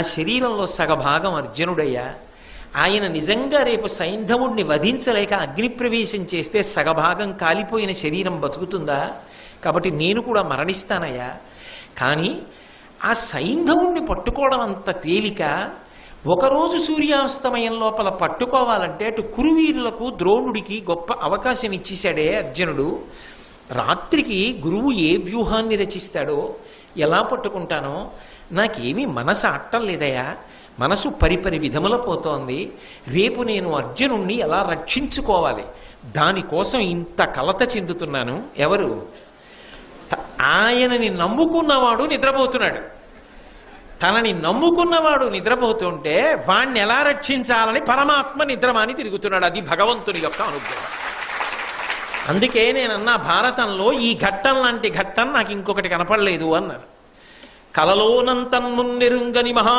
ఆ శరీరంలో సగభాగం అర్జునుడయ్యా. ఆయన నిజంగా రేపు సైంధవుడిని వధించలేక అగ్నిప్రవేశం చేస్తే సగభాగం కాలిపోయిన శరీరం బతుకుతుందా? కాబట్టి నేను కూడా మరణిస్తానయ్యా. కానీ ఆ సైంధవుణ్ణి పట్టుకోవడం అంత తేలిక? ఒకరోజు సూర్యాస్తమయం లోపల పట్టుకోవాలంటే అటు కురువీరులకు ద్రోణుడికి గొప్ప అవకాశం ఇచ్చేశాడే అర్జునుడు. రాత్రికి గురువు ఏ వ్యూహాన్ని రచిస్తాడో ఎలా పట్టుకుంటానో నాకేమీ మనసు అట్టం లేదయా మనసు పరిపరి విధముల పోతోంది. రేపు నేను అర్జునుణ్ణి ఎలా రక్షించుకోవాలి? దానికోసం ఇంత కలత చెందుతున్నాను. ఎవరు? ఆయనని నమ్ముకున్నవాడు నిద్రపోతున్నాడు. తనని నమ్ముకున్నవాడు నిద్రపోతుంటే వాణ్ణి ఎలా రక్షించాలని పరమాత్మ నిద్రమాని తిరుగుతున్నాడు. అది భగవంతుని యొక్క అనుగ్రహం. అందుకే నేనన్నా భారతంలో ఈ ఘట్టం లాంటి ఘట్టం నాకు ఇంకొకటి కనపడలేదు అన్నారు. కలలోనంతన్నున్నెరుంగని మహా